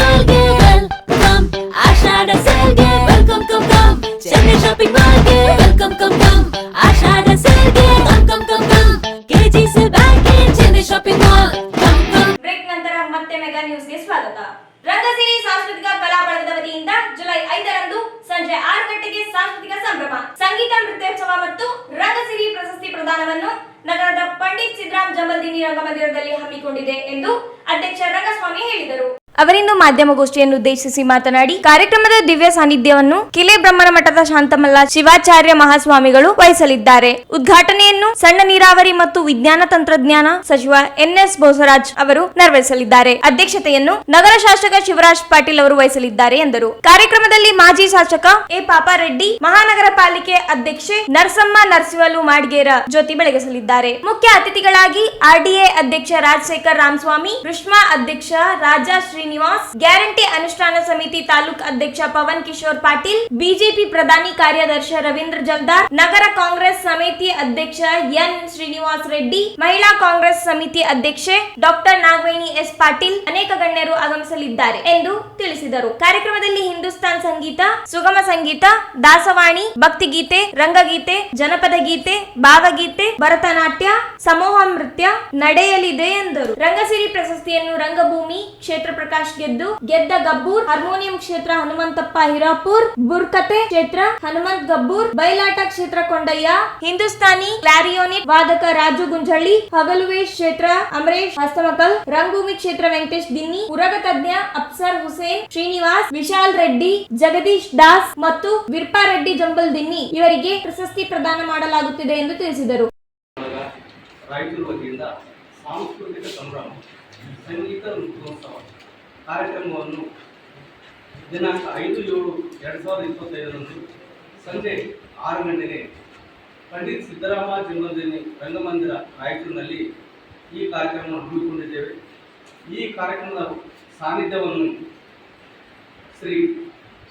ಸಿದ್ದರಾಮ್ ರಂಗಮಂದಿರದಲ್ಲಿ ಹಮ್ಮಿಕೊಂಡಿದೆ ಎಂದು ಅಧ್ಯಕ್ಷ ರಂಗಸ್ವಾಮಿ ಹೇಳಿದರು. ಅವರಿಂದು ಮಾಧ್ಯಮಗೋಷ್ಠಿಯನ್ನು ಉದ್ದೇಶಿಸಿ ಮಾತನಾಡಿ, ಕಾರ್ಯಕ್ರಮದ ದಿವ್ಯ ಸಾನ್ನಿಧ್ಯವನ್ನು ಕಿಲೆ ಬ್ರಹ್ಮನ ಮಠದ ಶಾಂತಮಲ್ಲ ಶಿವಾಚಾರ್ಯ ಮಹಾಸ್ವಾಮಿಗಳು ವಹಿಸಲಿದ್ದಾರೆ. ಉದ್ಘಾಟನೆಯನ್ನು ಸಣ್ಣ ನೀರಾವರಿ ಮತ್ತು ವಿಜ್ಞಾನ ತಂತ್ರಜ್ಞಾನ ಸಚಿವ ಎನ್ಎಸ್ ಬೋಸರಾಜ್ ಅವರು ನೆರವೇರಿಸಲಿದ್ದಾರೆ. ಅಧ್ಯಕ್ಷತೆಯನ್ನು ನಗರ ಶಾಸಕ ಶಿವರಾಜ್ ಪಾಟೀಲ್ ಅವರು ವಹಿಸಲಿದ್ದಾರೆ ಎಂದರು. ಕಾರ್ಯಕ್ರಮದಲ್ಲಿ ಮಾಜಿ ಶಾಸಕ ಎ ಪಾಪಾರೆಡ್ಡಿ, ಮಹಾನಗರ ಪಾಲಿಕೆ ಅಧ್ಯಕ್ಷೆ ನರಸಮ್ಮ ನರಸಿವಲು ಮಾಡಿಗೇರ ಜ್ಯೋತಿ ಬೆಳಗಿಸಲಿದ್ದಾರೆ. ಮುಖ್ಯ ಅತಿಥಿಗಳಾಗಿ ಆರ್ಡಿಎ ಅಧ್ಯಕ್ಷ ರಾಜಶೇಖರ್ ರಾಮಸ್ವಾಮಿ, ಕೃಷ್ಣ ಅಧ್ಯಕ್ಷ ರಾಜಾ ಶ್ರೀನಿವಾಸ್, ಗ್ಯಾರಂಟಿ ಅನುಷ್ಠಾನ ಸಮಿತಿ ತಾಲೂಕ್ ಅಧ್ಯಕ್ಷ ಪವನ್ ಕಿಶೋರ್ ಪಾಟೀಲ್, ಬಿಜೆಪಿ ಪ್ರಧಾನಿ ಕಾರ್ಯದರ್ಶಿ ರವೀಂದ್ರ ಜಲ್ದಾರ್, ನಗರ ಕಾಂಗ್ರೆಸ್ ಸಮಿತಿ ಅಧ್ಯಕ್ಷ ಎನ್ ಶ್ರೀನಿವಾಸ್ ರೆಡ್ಡಿ, ಮಹಿಳಾ ಕಾಂಗ್ರೆಸ್ ಸಮಿತಿ ಅಧ್ಯಕ್ಷೆ ಡಾಕ್ಟರ್ ನಾಗವೇಣಿ ಎಸ್ ಪಾಟೀಲ್ ಅನೇಕ ಗಣ್ಯರು ಆಗಮಿಸಲಿದ್ದಾರೆ ಎಂದು ತಿಳಿಸಿದರು. ಕಾರ್ಯಕ್ರಮದಲ್ಲಿ ಹಿಂದೂಸ್ತಾನ್ ಸಂಗೀತ, ಸುಗಮ ಸಂಗೀತ, ದಾಸವಾಣಿ, ಭಕ್ತಿಗೀತೆ, ರಂಗಗೀತೆ, ಜನಪದ ಗೀತೆ, ಭಾವಗೀತೆ, ಭರತನಾಟ್ಯ, ಸಮೂಹ ನೃತ್ಯ ನಡೆಯಲಿದೆ ಎಂದರು. ರಂಗಸಿರಿ ಪ್ರಶಸ್ತಿಯನ್ನು ರಂಗಭೂಮಿ ಕ್ಷೇತ್ರ ಪ್ರಕಾಶ್ ಗೆದ್ದು ಗೆದ್ದ ಗಬ್ಬೂರ್, ಹಾರ್ಮೋನಿಯಂ ಕ್ಷೇತ್ರ ಹನುಮಂತಪ್ಪ ಹಿರಾಪುರ್, ಬುರ್ಕತೆ ಕ್ಷೇತ್ರ ಹನುಮಂತ್ ಗಬ್ಬೂರ್ ಬಯಲಾಟ ಕ್ಷೇತ್ರ ಕೊಂಡಯ್ಯ, ಹಿಂದೂಸ್ತಾನಿ ಕ್ಲಾರಿಯೋನಿಟ್ ವಾದಕ ರಾಜು ಗುಂಜಳ್ಳಿ ಹಗಲುವೇಶ್ ಕ್ಷೇತ್ರ ಅಮರೇಶ್ ಹಸ್ತಮಕಲ್, ರಂಗಭೂಮಿ ಕ್ಷೇತ್ರ ವೆಂಕಟೇಶ್ ದಿನ್ನಿ ಉರಗ ತಜ್ಞ ಅಪ್ಸರ್ ಹುಸೇನ್, ಶ್ರೀನಿವಾಸ್, ವಿಶಾಲ್ ರೆಡ್ಡಿ, ಜಗದೀಶ್ ದಾಸ್ ಮತ್ತು ವಿರ್ಪಾ ರೆಡ್ಡಿ ಜಂಬಲ್ ದಿನ್ನಿ ಇವರಿಗೆ ಪ್ರಶಸ್ತಿ ಪ್ರದಾನ ಮಾಡಲಾಗುತ್ತಿದೆ ಎಂದು ತಿಳಿಸಿದರು. ಸಾಂಸ್ಕೃತಿಕ ಸಂಭ್ರಮ, ಸಂಗೀತ ನೃತ್ಯೋತ್ಸವ. ಕಾರ್ಯಕ್ರಮವನ್ನು ದಿನಾಂಕ ಐದು ಏಳು ಎರಡು ಸಾವಿರದ ಇಪ್ಪತ್ತೈದರಂದು ಸಂಜೆ ಆರು ಗಂಟೆಗೆ ಪಂಡಿತ್ ಸಿದ್ದರಾಮ ಜನ್ಮದಿನಿ ರಂಗಮಂದಿರ ರಾಯಚೂರಿನಲ್ಲಿ ಈ ಕಾರ್ಯಕ್ರಮವನ್ನು ಹಮ್ಮಿಕೊಂಡಿದ್ದೇವೆ. ಈ ಕಾರ್ಯಕ್ರಮದ ಸಾನ್ನಿಧ್ಯವನ್ನು ಶ್ರೀ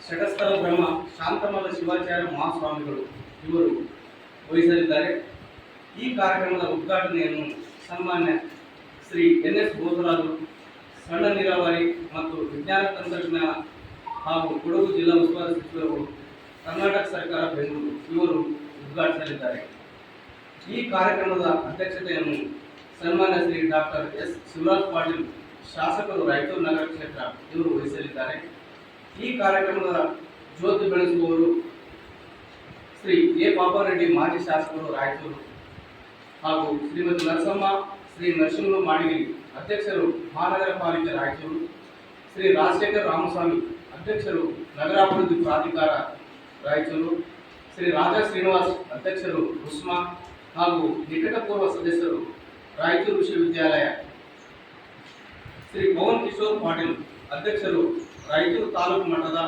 ಷಟಸ್ಥಲ ಬ್ರಹ್ಮ ಶಾಂತಮಲ್ಲ ಶಿವಾಚಾರ್ಯ ಮಹಾಸ್ವಾಮಿಗಳು ಇವರು ವಹಿಸಲಿದ್ದಾರೆ. ಈ ಕಾರ್ಯಕ್ರಮದ ಉದ್ಘಾಟನೆಯನ್ನು ಸನ್ಮಾನ್ಯ ಶ್ರೀ ಎನ್ ಎಸ್ ಬೋಸರಾಜು ಸಣ್ಣ ನೀರಾವರಿ ಮತ್ತು ವಿಜ್ಞಾನ ತಂತ್ರಜ್ಞಾನ ಹಾಗೂ ಕೊಡಗು ಜಿಲ್ಲಾ ಉಸ್ತುವಾರಿ ಸಚಿವರು ಕರ್ನಾಟಕ ಸರ್ಕಾರ ಬೆಂಗಳೂರು ಇವರು ಉದ್ಘಾಟಿಸಲಿದ್ದಾರೆ. ಈ ಕಾರ್ಯಕ್ರಮದ ಅಧ್ಯಕ್ಷತೆಯನ್ನು ಸನ್ಮಾನ್ಯ ಶ್ರೀ ಡಾಕ್ಟರ್ ಎಸ್. ಶಿವರಾಜ್ ಪಾಟೀಲ್, ಶಾಸಕರು ರಾಯಚೂರು ನಗರ ಕ್ಷೇತ್ರ ಇವರು ವಹಿಸಲಿದ್ದಾರೆ. ಈ ಕಾರ್ಯಕ್ರಮದ ಜ್ಯೋತಿ ಬೆಳೆಸುವವರು ಶ್ರೀ ಎ. ಪಾಪಾರೆಡ್ಡಿ ಮಾಜಿ ಶಾಸಕರು ರಾಯಚೂರು ಹಾಗೂ ಶ್ರೀಮತಿ ನರಸಮ್ಮ, ಶ್ರೀ ನರಸಿಂಹ ಮಾಡಿಗಿರಿ ಅಧ್ಯಕ್ಷರು ಮಹಾನಗರ ಪಾಲಿಕೆ ರಾಯಚೂರು ಶ್ರೀ ರಾಜಶೇಖರ್ ರಾಮಸ್ವಾಮಿ ಅಧ್ಯಕ್ಷರು ನಗರಾಭಿವೃದ್ಧಿ ಪ್ರಾಧಿಕಾರ ರಾಯಚೂರು ಶ್ರೀ ರಾಜಾ ಶ್ರೀನಿವಾಸ್ ಅಧ್ಯಕ್ಷರು ಉಸ್ಮಾ ಹಾಗೂ ನಿಕಟಪೂರ್ವ ಸದಸ್ಯರು ರಾಯಚೂರು ವಿಶ್ವವಿದ್ಯಾಲಯ ಶ್ರೀ ಪವನ್ ಕಿಶೋರ್ ಪಾಟೀಲ್ ಅಧ್ಯಕ್ಷರು ರಾಯಚೂರು ತಾಲೂಕು ಮಟ್ಟದ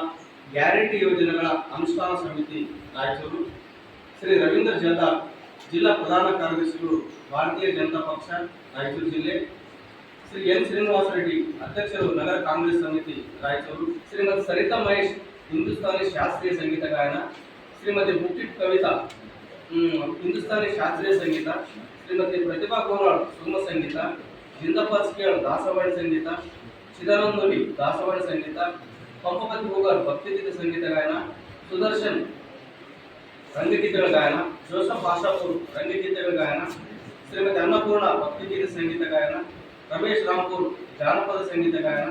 ಗ್ಯಾರಂಟಿ ಯೋಜನೆಗಳ ಅನುಷ್ಠಾನ ಸಮಿತಿ ರಾಯಚೂರು ಶ್ರೀ ರವೀಂದ್ರ ಜಲ್ದಾರ್ ಜಿಲ್ಲಾ ಪ್ರಧಾನ ಕಾರ್ಯದರ್ಶಿಗಳು ಭಾರತೀಯ ಜನತಾ ಪಕ್ಷ ರಾಯಚೂರು ಜಿಲ್ಲೆ ಶ್ರೀ ಎನ್ ಶ್ರೀನಿವಾಸ ರೆಡ್ಡಿ ಅಧ್ಯಕ್ಷರು ನಗರ ಕಾಂಗ್ರೆಸ್ ಸಮಿತಿ ರಾಯಚೂರು ಶ್ರೀಮತಿ ಸರಿತಾ ಮಹೇಶ್ ಹಿಂದೂಸ್ತಾನಿ ಶಾಸ್ತ್ರೀಯ ಸಂಗೀತ ಗಾಯನ ಶ್ರೀಮತಿ ಬುಕ್ಕಿಟ್ ಕವಿತಾ ಹ್ಮ್, ಹಿಂದೂಸ್ತಾನಿ ಶಾಸ್ತ್ರೀಯ ಸಂಗೀತ ಶ್ರೀಮತಿ ಪ್ರತಿಭಾ ಗೋರಾಳ್ ಸುಗಮ ಸಂಗೀತ ಜಿಂದಾಬಾದ್ ಸ್ಕೇಳ್ ದಾಸವಾಣಿ ಸಂಗೀತ ಚಿದಾನಂದೋಲಿ ದಾಸವಾಣಿ ಸಂಗೀತ ಪಂಪಪತಿ ಹೋಗರ್ ಭಕ್ತಿಗೀತ ಸಂಗೀತ ಗಾಯನ ಸುದರ್ಶನ್ ರಂಗಗೀತೆಗಳ ಗಾಯನ ಜೋಸಫ್ ಆಶಾಪುರ್ ರಂಗಗೀತೆಗಳ ಗಾಯನ ಶ್ರೀಮತಿ ಅನ್ನಪೂರ್ಣ ಭಕ್ತಿಗೀತ ಸಂಗೀತ ಗಾಯನ ರಮೇಶ್ ರಾಂಪುರ್ ಜಾನಪದ ಸಂಗೀತ ಗಾಯನ,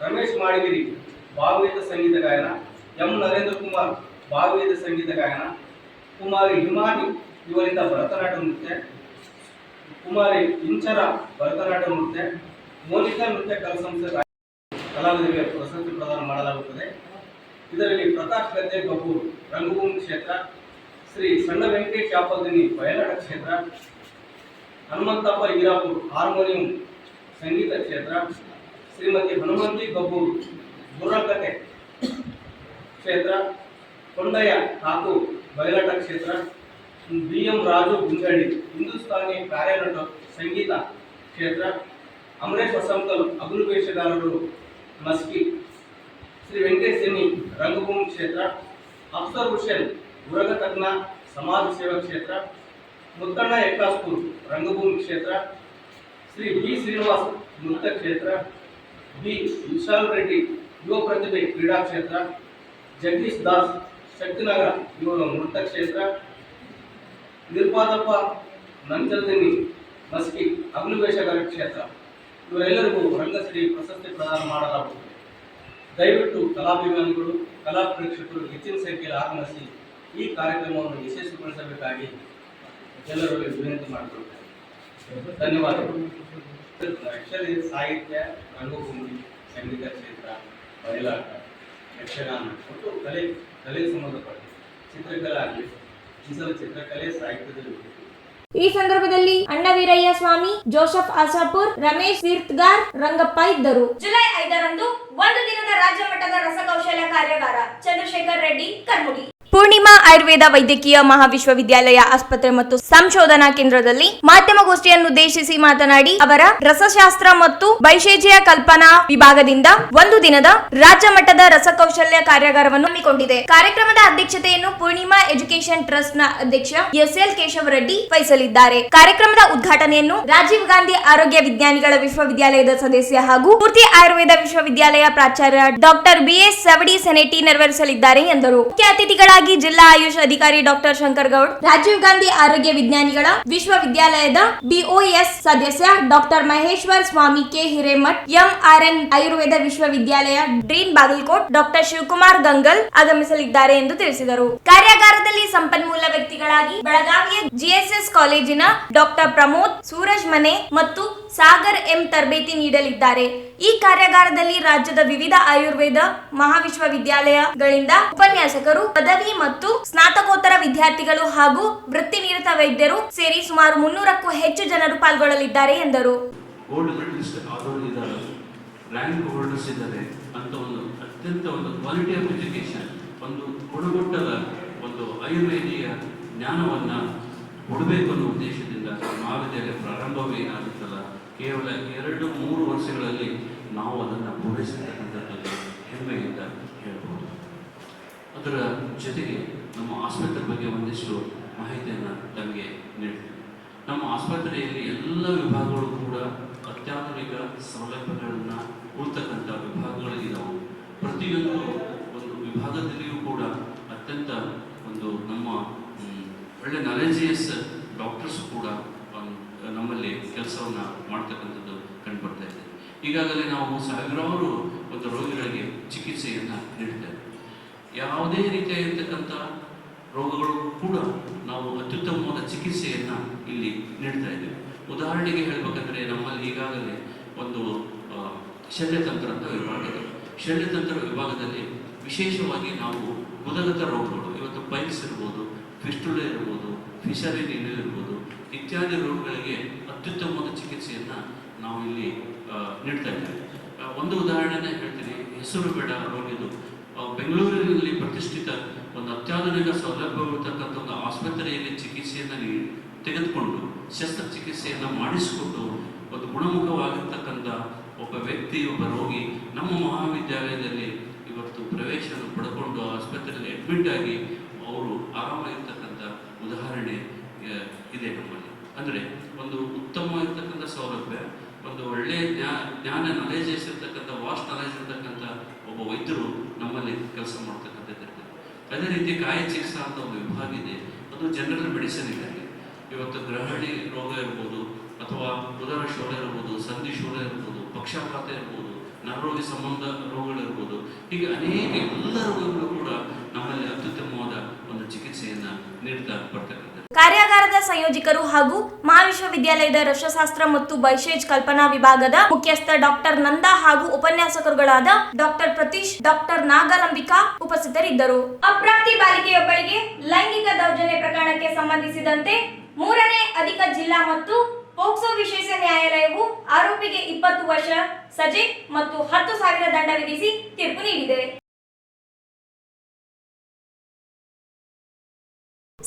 ರಮೇಶ್ ಮಾಡಿಗಿರಿ ಭಾವಗೀತ ಸಂಗೀತ ಗಾಯನ, ಎಂ ನರೇಂದ್ರ ಕುಮಾರ್ ಭಾವಗೀತ ಸಂಗೀತ ಗಾಯನ, ಕುಮಾರಿ ಹಿಮಾನಿ ಇವರಿಂದ ಭರತನಾಟ್ಯ ನೃತ್ಯ, ಕುಮಾರಿ ಇಂಚರ ಭರತನಾಟ್ಯ ನೃತ್ಯ, ಮೋನಿಕಾ ನೃತ್ಯ ಕಲಾ ಸಂಸ್ಥೆ ರಾಯ- ಕಲಾವಿದರಿಗೆ ಪ್ರಶಸ್ತಿ ಪ್ರದಾನ ಮಾಡಲಾಗುತ್ತದೆ. ಇದರಲ್ಲಿ ಪ್ರತಾಪ್ ಗದ್ದೆ ಬಬೂರ್ ರಂಗಭೂಮಿ ಕ್ಷೇತ್ರ, ಶ್ರೀ ಸಣ್ಣ ವೆಂಕಟೇಶ್ ಯಾಪದಿನಿ ಬಯಲಾಟ ಕ್ಷೇತ್ರ, ಹನುಮಂತಪ್ಪ ಈರಾಪುರ್ ಹಾರ್ಮೋನಿಯಂ ಸಂಗೀತ ಕ್ಷೇತ್ರ ಶ್ರೀಮತಿ ಹನುಮಂತಿ ಕಪೂರ್ ಬುರ್ರಕತೆ ಕ್ಷೇತ್ರ ಕೊಂಡಯ್ಯ ಠಾಕೂರ್ ಬಯಲಾಟ ಕ್ಷೇತ್ರ ಬಿ ಎಂ ರಾಜು ಗುಂಜಡಿ ಹಿಂದೂಸ್ತಾನಿ ಕಾರ್ಯನಟ ಸಂಗೀತ ಕ್ಷೇತ್ರ ಅಮರೇಶ್ ವಸಂತಲ್ ಅಗುಲು ವೇಷಗಾರರು ಮಸ್ಕಿ ಶ್ರೀ ವೆಂಕಟೇಶ್ ಸಿನಿ ರಂಗಭೂಮಿ ಕ್ಷೇತ್ರ ಅಫ್ಸರ್ ಹುಸೇನ್ ಉರಗ ತಜ್ಞ ಸಮಾಜ ಸೇವಾ ಕ್ಷೇತ್ರ ಮುತ್ತಣ್ಣ ಎಕ್ಕಾಸ್ಪುರ್ ರಂಗಭೂಮಿ ಕ್ಷೇತ್ರ ಶ್ರೀ ಬಿ ಶ್ರೀನಿವಾಸ್ ನೃತ್ಯ ಕ್ಷೇತ್ರ ಬಿ ವಿಶಾಲ್ ರೆಡ್ಡಿ ಯುವ ಪ್ರತಿಭೆ ಕ್ರೀಡಾ ಕ್ಷೇತ್ರ, ಜಗದೀಶ್ ದಾಸ್ ಶಕ್ತಿನಗರ ಇವರು ನೃತ್ಯ ಕ್ಷೇತ್ರ, ನಿರ್ಪಾದಪ್ಪ ನಂಜಲ್ದಿನಿ ಮಸ್ಕಿ ಅಗ್ನಿವೇಶಗರ ಕ್ಷೇತ್ರ. ಇವರೆಲ್ಲರಿಗೂ ರಂಗಶ್ರೀ ಪ್ರಶಸ್ತಿ ಪ್ರದಾನ ಮಾಡಲಾಗುತ್ತದೆ. ದಯವಿಟ್ಟು ಕಲಾಭಿಮಾನಿಗಳು, ಕಲಾ ಪ್ರೇಕ್ಷಕರು ಹೆಚ್ಚಿನ ಸಂಖ್ಯೆಯಲ್ಲಿ ಆಗಮಿಸಿ ಈ ಕಾರ್ಯಕ್ರಮವನ್ನು ಯಶಸ್ವಿಗೊಳಿಸಬೇಕಾಗಿ ಎಲ್ಲರಲ್ಲಿ ವಿನಂತಿ ಮಾಡಿಕೊಳ್ತೇನೆ. ಧನ್ಯವಾದಗಳು. ಆ್ಯಕ್ಚುಲಿ ಸಾಹಿತ್ಯ ರಂಗಭೂಮಿ ಸಂಗೀತ ಕ್ಷೇತ್ರ ಬಯಲಾಟ ಯಕ್ಷಗಾನ ಮತ್ತು ಕಲೆ ಕಲೆ ಸಂಬಂಧಪಟ್ಟ ಚಿತ್ರಕಲೆ ಆಗಲಿ ಈ ಸಲ ಚಿತ್ರಕಲೆ ಸಾಹಿತ್ಯದಲ್ಲಿ ಈ ಸಂದರ್ಭದಲ್ಲಿ ಅಣ್ಣವೀರಯ್ಯ ಸ್ವಾಮಿ ಜೋಸಫ್ ಆಸಾಪುರ್ ರಮೇಶ್ ತೀರ್ಥಗಾರ್ ರಂಗಪ್ಪ ಇದ್ದರು. ಜುಲೈ ಐದರಂದು ಒಂದು ದಿನದ ರಾಜ್ಯ ಮಟ್ಟದ ರಸಕೌಶಲ್ಯ ಕಾರ್ಯಾಗಾರ ಚಂದ್ರಶೇಖರ್ ರೆಡ್ಡಿ ಕರ್ಮುಡಿ ಪೂರ್ಣಿಮಾ ಆಯುರ್ವೇದ ವೈದ್ಯಕೀಯ ಮಹಾವಿಶ್ವವಿದ್ಯಾಲಯ ಆಸ್ಪತ್ರೆ ಮತ್ತು ಸಂಶೋಧನಾ ಕೇಂದ್ರದಲ್ಲಿ ಮಾಧ್ಯಮಗೋಷ್ಠಿಯನ್ನುದ್ದೇಶಿಸಿ ಮಾತನಾಡಿ, ಅವರ ರಸಶಾಸ್ತ್ರ ಮತ್ತು ಬೈಶೇಜಿಯ ಕಲ್ಪನಾ ವಿಭಾಗದಿಂದ ಒಂದು ದಿನದ ರಾಜ್ಯ ಮಟ್ಟದ ರಸಕೌಶಲ್ಯ ಕಾರ್ಯಾಗಾರವನ್ನು ಹಮ್ಮಿಕೊಂಡಿದೆ. ಕಾರ್ಯಕ್ರಮದ ಅಧ್ಯಕ್ಷತೆಯನ್ನು ಪೂರ್ಣಿಮಾ ಎಜುಕೇಶನ್ ಟ್ರಸ್ಟ್ನ ಅಧ್ಯಕ್ಷ ಎಸ್ ಎಲ್ ಕೇಶವ ರೆಡ್ಡಿ ವಹಿಸಲಿದ್ದಾರೆ. ಕಾರ್ಯಕ್ರಮದ ಉದ್ಘಾಟನೆಯನ್ನು ರಾಜೀವ್ ಗಾಂಧಿ ಆರೋಗ್ಯ ವಿಜ್ಞಾನಿಗಳ ವಿಶ್ವವಿದ್ಯಾಲಯದ ಸದಸ್ಯ ಹಾಗೂ ಪೂರ್ತಿ ಆಯುರ್ವೇದ ವಿಶ್ವವಿದ್ಯಾಲಯ ಪ್ರಾಚಾರ್ಯ ಡಾಕ್ಟರ್ ಬಿ ಎಸ್ ಸವಡಿ ಸೆನೆಟಿ ನೆರವೇರಿಸಲಿದ್ದಾರೆ ಎಂದರು. ಮುಖ್ಯ ಅತಿಥಿಗಳಾಗಿ ಜಿಲ್ಲಾ ಆಯುಷ್ ಅಧಿಕಾರಿ ಡಾಕ್ಟರ್ ಶಂಕರ್ ಗೌಡ್, ರಾಜೀವ್ ಗಾಂಧಿ ಆರೋಗ್ಯ ವಿಜ್ಞಾನಿಗಳ ವಿಶ್ವವಿದ್ಯಾಲಯದ ಬಿಒಎಸ್ ಸದಸ್ಯ doctor Maheshwar Swami K Hiremath, MRN Ayurveda ವಿಶ್ವವಿದ್ಯಾಲಯ ಡ್ರೀನ್ ಬಾಗಲಕೋಟ್ ಡಾಕ್ಟರ್ ಶಿವಕುಮಾರ್ ಗಂಗಲ್ ಆಗಮಿಸಲಿದ್ದಾರೆ ಎಂದು ತಿಳಿಸಿದರು. ಕಾರ್ಯಾಗಾರದಲ್ಲಿ ಸಂಪನ್ಮೂಲ ವ್ಯಕ್ತಿಗಳಾಗಿ ಬೆಳಗಾವಿಯ ಜಿಎಸ್ಎಸ್ ಕಾಲೇಜಿನ ಡಾಕ್ಟರ್ ಪ್ರಮೋದ್ ಸೂರಜ್ ಮನೆ ಮತ್ತು ಸಾಗರ್ ಎಂ ತರಬೇತಿ ನೀಡಲಿದ್ದಾರೆ. ಈ ಕಾರ್ಯಾಗಾರದಲ್ಲಿ ರಾಜ್ಯದ ವಿವಿಧ ಆಯುರ್ವೇದ ಮಹಾವಿಶ್ವವಿದ್ಯಾಲಯಗಳಿಂದ ಉಪನ್ಯಾಸಕರು, ಪದವಿ ಮತ್ತು ಸ್ನಾತಕೋತ್ತರ ವಿದ್ಯಾರ್ಥಿಗಳು ಹಾಗೂ ವೃತ್ತಿನಿರತ ವೈದ್ಯರು ಸೇರಿ ಸುಮಾರು ಮುನ್ನೂರಕ್ಕೂ ಹೆಚ್ಚು ಜನರು ಪಾಲ್ಗೊಳ್ಳಲಿದ್ದಾರೆ ಎಂದರು. ಒಂದು ಅತ್ಯಂತ ಒಂದು ಕ್ವಾಲಿಟಿ ಆಫ್ ಎಜುಕೇಶನ್ ಒಂದು ಒಂದು ಆಯುರ್ವೇದೀಯ ಜ್ಞಾನವನ್ನು ಕೊಡಬೇಕು ಅನ್ನೋ ಉದ್ದೇಶದಿಂದ ಮಹಾವಿದ್ಯಾಲಯ ಪ್ರಾರಂಭವೇ ಆಗುತ್ತಲ್ಲ. ಕೇವಲ ಎರಡು ಮೂರು ವರ್ಷಗಳಲ್ಲಿ ನಾವು ಅದನ್ನು ಪೂರೈಸಿರ್ತಕ್ಕಂಥದ್ದು ಹೆಮ್ಮೆಯಿಂದ ಹೇಳ್ಬೋದು. ಅದರ ಜೊತೆಗೆ ನಮ್ಮ ಆಸ್ಪತ್ರೆ ಬಗ್ಗೆ ಒಂದಿಷ್ಟು ಮಾಹಿತಿಯನ್ನು ತಮಗೆ ನೀಡ್ತೀವಿ ನಮ್ಮ ಆಸ್ಪತ್ರೆಯಲ್ಲಿ ಎಲ್ಲ ವಿಭಾಗಗಳು ಕೂಡ ಅತ್ಯಾಧುನಿಕ ಸೌಲಭ್ಯಗಳನ್ನು ಉಳ್ತಕ್ಕಂಥ ವಿಭಾಗಗಳಿದ್ದಾವೆ ಪ್ರತಿಯೊಂದು ಒಂದು ವಿಭಾಗದಲ್ಲಿಯೂ ಕೂಡ ಅತ್ಯಂತ ಒಂದು ನಮ್ಮ ಒಳ್ಳೆ ನಾಲೆಜಿಯಸ್ ಡಾಕ್ಟರ್ಸ್ ಕೂಡ ನಮ್ಮಲ್ಲಿ ಕೆಲಸವನ್ನು ಮಾಡ್ತಕ್ಕಂಥದ್ದು ಕಂಡುಬರ್ತಾ ಇದೆ. ಈಗಾಗಲೇ ನಾವು ಸಾವಿರಾರು ಒಂದು ರೋಗಿಗಳಿಗೆ ಚಿಕಿತ್ಸೆಯನ್ನು ನೀಡ್ತೇವೆ ಯಾವುದೇ ರೀತಿಯಾಗಿರ್ತಕ್ಕಂಥ ರೋಗಗಳು ಕೂಡ ನಾವು ಅತ್ಯುತ್ತಮವಾದ ಚಿಕಿತ್ಸೆಯನ್ನು ಇಲ್ಲಿ ನೀಡ್ತಾ ಇದ್ದೇವೆ. ಉದಾಹರಣೆಗೆ ಹೇಳಬೇಕಂದ್ರೆ ನಮ್ಮಲ್ಲಿ ಈಗಾಗಲೇ ಒಂದು ಶಲ್ಯತಂತ್ರ ಅಂತ ವಿಭಾಗ ಇದೆ. ಶಲ್ಯತಂತ್ರ ವಿಭಾಗದಲ್ಲಿ ವಿಶೇಷವಾಗಿ ನಾವು ಉದಗತ ರೋಗಗಳು, ಇವತ್ತು ಪೈಲ್ಸ್ ಇರ್ಬೋದು, ಫಿಸ್ಟುಲೆ ಇರ್ಬೋದು ಫಿಶರಿ ಇರ್ಬೋದು ಇತ್ಯಾದಿ ರೋಗಗಳಿಗೆ ಅತ್ಯುತ್ತಮವಾದ ಚಿಕಿತ್ಸೆಯನ್ನು ನಾವು ಇಲ್ಲಿ ನೀಡ್ತಾ ಇದ್ದೇವೆ. ಒಂದು ಉದಾಹರಣೆನೇ ಹೇಳ್ತೀನಿ. ಹೆಸರು ಬೇಡ ರೋಗಿದು ಬೆಂಗಳೂರಿನಲ್ಲಿ ಪ್ರತಿಷ್ಠಿತ ಒಂದು ಅತ್ಯಾಧುನಿಕ ಸೌಲಭ್ಯವಿರ್ತಕ್ಕಂಥ ಒಂದು ಆಸ್ಪತ್ರೆಯಲ್ಲಿ ಚಿಕಿತ್ಸೆಯನ್ನು ನೀಡಿ ತೆಗೆದುಕೊಂಡು, ಶಸ್ತ್ರಚಿಕಿತ್ಸೆಯನ್ನು ಮಾಡಿಸಿಕೊಂಡು ಒಂದು ಗುಣಮುಖವಾಗಿರ್ತಕ್ಕಂಥ ಒಬ್ಬ ವ್ಯಕ್ತಿ, ಒಬ್ಬ ರೋಗಿ ನಮ್ಮ ಮಹಾವಿದ್ಯಾಲಯದಲ್ಲಿ ಇವತ್ತು ಪ್ರವೇಶವನ್ನು ಪಡ್ಕೊಂಡು ಆಸ್ಪತ್ರೆಯಲ್ಲಿ ಅಡ್ಮಿಟ್ ಆಗಿ ಅವರು ಆರಾಮಾಗಿರ್ತಕ್ಕಂಥ ಉದಾಹರಣೆ ಇದೆ ನಮ್ಮಲ್ಲಿ ಅಂದರೆ ಒಂದು ಉತ್ತಮವಾಗಿರ್ತಕ್ಕಂಥ ಸೌಲಭ್ಯ, ಒಂದು ಒಳ್ಳೆಯ ಜ್ಞಾ, ಜ್ಞಾನ ನಾಲೇಜಸ್ ಇರ್ತಕ್ಕಂಥ ವಾಸ್ಟ್ ನಾಲೆಜ್ ಇರ್ತಕ್ಕಂಥ ಒಬ್ಬ ವೈದ್ಯರು ನಮ್ಮಲ್ಲಿ ಕೆಲಸ ಮಾಡ್ತಕ್ಕಂಥದ್ದು ಇರ್ತದೆ. ಅದೇ ರೀತಿ ಕಾಯ ಚಿಕಿತ್ಸಾ ಅಂತ ಒಂದು ವಿಭಾಗ ಇದೆ. ಅದು ಜನರಲ್ ಮೆಡಿಸಿನ್ ಇದೆ ಇವತ್ತು ಗ್ರಹಣಿ ರೋಗ ಇರ್ಬೋದು, ಅಥವಾ ಉದರ ಶೋಧ ಇರ್ಬೋದು ಸಂಧಿ ಶೋಧ ಇರ್ಬೋದು, ಪಕ್ಷಪಾತ ಇರ್ಬೋದು, ನರರೋಗಿ ಸಂಬಂಧ ರೋಗಗಳಿರ್ಬೋದು ಹೀಗೆ ಅನೇಕ ಎಲ್ಲ ರೋಗಗಳು ಕೂಡ ನಮ್ಮಲ್ಲಿ ಅತ್ಯುತ್ತಮವಾದ ಒಂದು ಚಿಕಿತ್ಸೆಯನ್ನು ನೀಡ್ತಾ ಕಾರ್ಯಾಗಾರದ ಸಂಯೋಜಕರು ಹಾಗೂ ಮಹಾವಿಶ್ವವಿದ್ಯಾಲಯದ ರಸಶಾಸ್ತ್ರ ಮತ್ತು ಬೈಶೇಜ್ ಕಲ್ಪನಾ ವಿಭಾಗದ ಮುಖ್ಯಸ್ಥ ಡಾಕ್ಟರ್ ನಂದಾ ಹಾಗೂ ಉಪನ್ಯಾಸಕರುಗಳಾದ ಡಾಕ್ಟರ್ ಪ್ರತೀಶ್, ಡಾಕ್ಟರ್ ನಾಗಲಂಬಿಕಾ ಉಪಸ್ಥಿತರಿದ್ದರು. ಅಪ್ರಾಪ್ತಿ ಬಾಲಿಕೆಯೊಬ್ಬಳಿಗೆ ಲೈಂಗಿಕ ದೌರ್ಜನ್ಯ ಪ್ರಕರಣಕ್ಕೆ ಸಂಬಂಧಿಸಿದಂತೆ ಮೂರನೇ ಅಧಿಕ ಜಿಲ್ಲಾ ಮತ್ತು ಪೋಕ್ಸೋ ವಿಶೇಷ ನ್ಯಾಯಾಲಯವು ಆರೋಪಿಗೆ ಇಪ್ಪತ್ತು ವರ್ಷ ಸಜೆ ಮತ್ತು ಹತ್ತು ಸಾವಿರ ದಂಡ ವಿಧಿಸಿ ತೀರ್ಪು ನೀಡಿದೆ.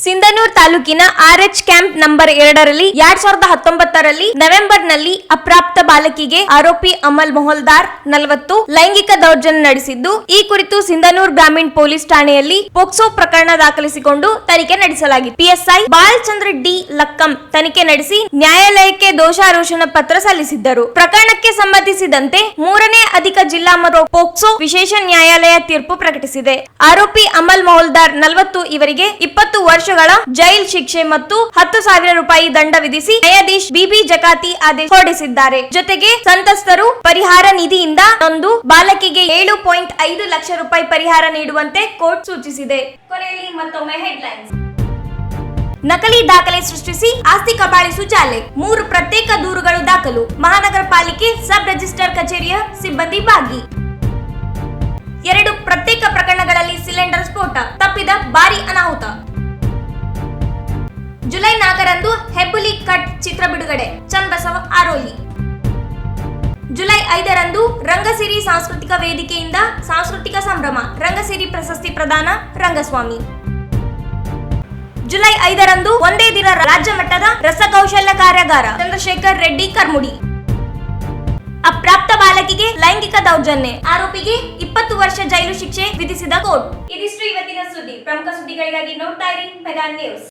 ಸಿಂಧನೂರ್ ತಾಲೂಕಿನ ಆರ್ಎಚ್ ಕ್ಯಾಂಪ್ ನಂಬರ್ ಎರಡರಲ್ಲಿ ಎರಡ್ ಸಾವಿರದ ಹತ್ತೊಂಬತ್ತರಲ್ಲಿ ನವೆಂಬರ್ನಲ್ಲಿ ಅಪ್ರಾಪ್ತ ಬಾಲಕಿಗೆ ಆರೋಪಿ ಅಮಲ್ ಮೊಹಲ್ದಾರ್ ನಲವತ್ತು ಲೈಂಗಿಕ ದೌರ್ಜನ್ಯ ನಡೆಸಿದ್ದು, ಈ ಕುರಿತು ಸಿಂಧನೂರ್ ಗ್ರಾಮೀಣ ಪೊಲೀಸ್ ಠಾಣೆಯಲ್ಲಿ ಪೋಕ್ಸೋ ಪ್ರಕರಣ ದಾಖಲಿಸಿಕೊಂಡು ತನಿಖೆ ನಡೆಸಲಾಗಿದೆ ಪಿಎಸ್ಐ ಬಾಲಚಂದ್ರ ಡಿ ಲಕ್ಕಂ ತನಿಖೆ ನಡೆಸಿ ನ್ಯಾಯಾಲಯಕ್ಕೆ ದೋಷಾರೋಪಣ ಪತ್ರ ಸಲ್ಲಿಸಿದ್ದರು. ಪ್ರಕರಣಕ್ಕೆ ಸಂಬಂಧಿಸಿದಂತೆ ಮೂರನೇ ಅಧಿಕ ಜಿಲ್ಲಾ ಮರು ಪೋಕ್ಸೋ ವಿಶೇಷ ನ್ಯಾಯಾಲಯ ತೀರ್ಪು ಪ್ರಕಟಿಸಿದೆ. ಆರೋಪಿ ಅಮಲ್ ಮೌಲ್ದಾರ್ ನಲವತ್ತು, ಇವರಿಗೆ ಇಪ್ಪತ್ತು ವರ್ಷಗಳ ಜೈಲ್ ಶಿಕ್ಷೆ ಮತ್ತು ಹತ್ತು ಸಾವಿರ ರೂಪಾಯಿ ದಂಡ ವಿಧಿಸಿ ನ್ಯಾಯಾಧೀಶ್ ಬಿಬಿ ಜಕಾತಿ ಆದೇಶ ಹೊರಡಿಸಿದ್ದಾರೆ. ಜೊತೆಗೆ ಸಂತ್ರಸ್ತರು ಪರಿಹಾರ ನಿಧಿಯಿಂದ ಒಂದು ಬಾಲಕಿಗೆ ಏಳು ಪಾಯಿಂಟ್ ಐದು ಲಕ್ಷ ರೂಪಾಯಿ ಪರಿಹಾರ ನೀಡುವಂತೆ ಕೋರ್ಟ್ ಸೂಚಿಸಿದೆ. ಕೊನೆಯಲ್ಲಿ ಮತ್ತೊಮ್ಮೆ ಹೆಡ್ಲೈನ್ಸ್. ನಕಲಿ ದಾಖಲೆ ಸೃಷ್ಟಿಸಿ ಆಸ್ತಿ ಕಬಾಳಿಸು ಜಾಲೆ ಮೂರು ಪ್ರತ್ಯೇಕ ದೂರುಗಳು ದಾಖಲು, ಮಹಾನಗರ ಪಾಲಿಕೆ ಸಬ್ ರಿಜಿಸ್ಟರ್ ಕಚೇರಿಯ ಸಿಬ್ಬಂದಿ ಭಾಗಿ ಎರಡು ಪ್ರತ್ಯೇಕ ಪ್ರಕರಣಗಳಲ್ಲಿ ಸಿಲಿಂಡರ್ ಸ್ಫೋಟ, ತಪ್ಪಿದ ಭಾರಿ ಅನಾಹುತ. ಜುಲೈ ನಾಲ್ಕರಂದು ಹೆಬ್ಬುಲಿ ಕಟ್ ಚಿತ್ರ ಬಿಡುಗಡೆ, ಚನ್ನಬಸವ ಆರೋಲಿ ಜುಲೈ ಐದರಂದು ರಂಗಸಿರಿ ಸಾಂಸ್ಕೃತಿಕ ವೇದಿಕೆಯಿಂದ ಸಾಂಸ್ಕೃತಿಕ ಸಂಭ್ರಮ, ರಂಗಸಿರಿ ಪ್ರಶಸ್ತಿ ಪ್ರದಾನ ರಂಗಸ್ವಾಮಿ. ಜುಲೈ ಐದರಂದು ಒಂದೇ ದಿನ ರಾಜ್ಯ ಮಟ್ಟದ ರಸಕೌಶಲ್ಯ ಕಾರ್ಯಾಗಾರ, ಚಂದ್ರಶೇಖರ್ ರೆಡ್ಡಿ ಕರ್ಮುಡಿ. ಅಪ್ರಾಪ್ತ ಬಾಲಕಿಗೆ ಲೈಂಗಿಕ ದೌರ್ಜನ್ಯ, ಆರೋಪಿಗೆ ಇಪ್ಪತ್ತು ವರ್ಷ ಜೈಲು ಶಿಕ್ಷೆ ವಿಧಿಸಿದ ಕೋರ್ಟ್. ಇದಿಷ್ಟು ಇವತ್ತಿನ ಸುದ್ದಿ. ಪ್ರಮುಖ ಸುದ್ದಿಗಳಿಗಾಗಿ ನೋಡ್ತಾ ಇರಿ ನ್ಯೂಸ್